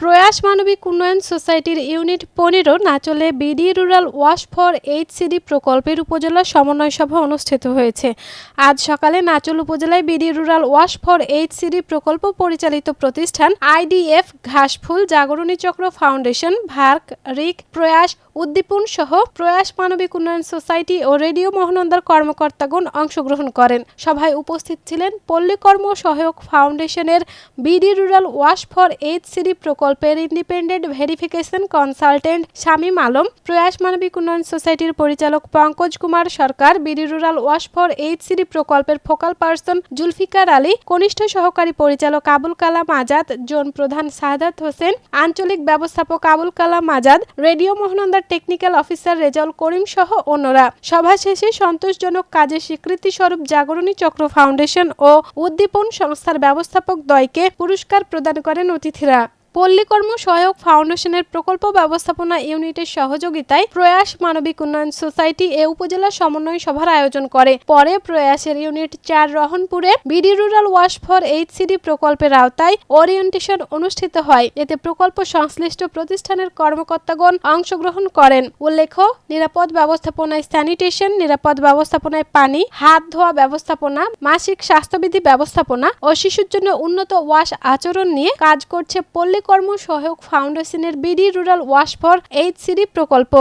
প্রয়াস মানবিক উন্নয়ন সোসাইটির ইউনিট পনেরো নাচলে BD rural wash for HCD প্রকল্পের উপজেলা সমন্বয় সভা অনুষ্ঠিত হয়েছে। আজ সকালে নাচল উপজেলায় BD rural wash for HCD প্রকল্প পরিচালিত প্রতিষ্ঠান আইডিএফ ঘাসফুল, জাগরণী চক্র ফাউন্ডেশন, ভার্ক, রিক, প্রয়াস উদ্দীপন সহ প্রয়াস মানবিক উন্নয়ন সোসাইটি ও রেডিও মহানন্দার কর্মকর্তাগণ অংশগ্রহণ করেন। সভায় উপস্থিত ছিলেন পল্লীকর্ম সহায়ক ফাউন্ডেশনের BD rural wash for HCD প্রকল্পের independent verification consultant Shamim Alam, Prayas Manobik Unnayan সোসাইটির পরিচালক Pankaj Kumar Sarkar, BD rural wash for HCD প্রকল্পের ফোকাল পার্সন জুলফিকার আলী, কনিষ্ঠ সহকারী পরিচালক আবুল কালাম আজাদ, জোন প্রধান সাহাদাত হোসেন, আঞ্চলিক ব্যবস্থাপক আবুল কালাম আজাদ, রেডিও মোহনন্দার টেকনিক্যাল অফিসার রেজাউল করিম সহ অন্যরা। সভা শেষে সন্তোষজনক কাজের স্বীকৃতি স্বরূপ জাগরণী চক্র ফাউন্ডেশন ও উদ্দীপন সংস্থার ব্যবস্থাপক দ্বয়কে পুরস্কার প্রদান করেন অতিথিরা। পল্লীকর্ম সহায়ক ফাউন্ডেশনের প্রকল্প ব্যবস্থাপনা ইউনিটের সহযোগিতায় প্রয়াস মানবিক উন্নয়ন সোসাইটি এ উপজেলা সমন্বয় সভার আয়োজন করে। পরে প্রয়াসের ইউনিট চার রহনপুরে BD rural wash for HCD প্রকল্পের আওতায় ওরিয়েন্টেশন অনুষ্ঠিত হয়। এতে প্রকল্প সংশ্লিষ্ট প্রতিষ্ঠানের কর্মকর্তাগণ অংশগ্রহণ করেন। উল্লেখ্য, নিরাপদ ব্যবস্থাপনায় স্যানিটেশন, নিরাপদ ব্যবস্থাপনায় পানি, হাত ধোয়া ব্যবস্থাপনা, মাসিক স্বাস্থ্যবিধি ব্যবস্থাপনা ও শিশুর জন্য উন্নত ওয়াশ আচরণ নিয়ে কাজ করছে পল্লীকর্ম সহায়ক ফাউন্ডেশনের BD rural wash for H CD প্রকল্প।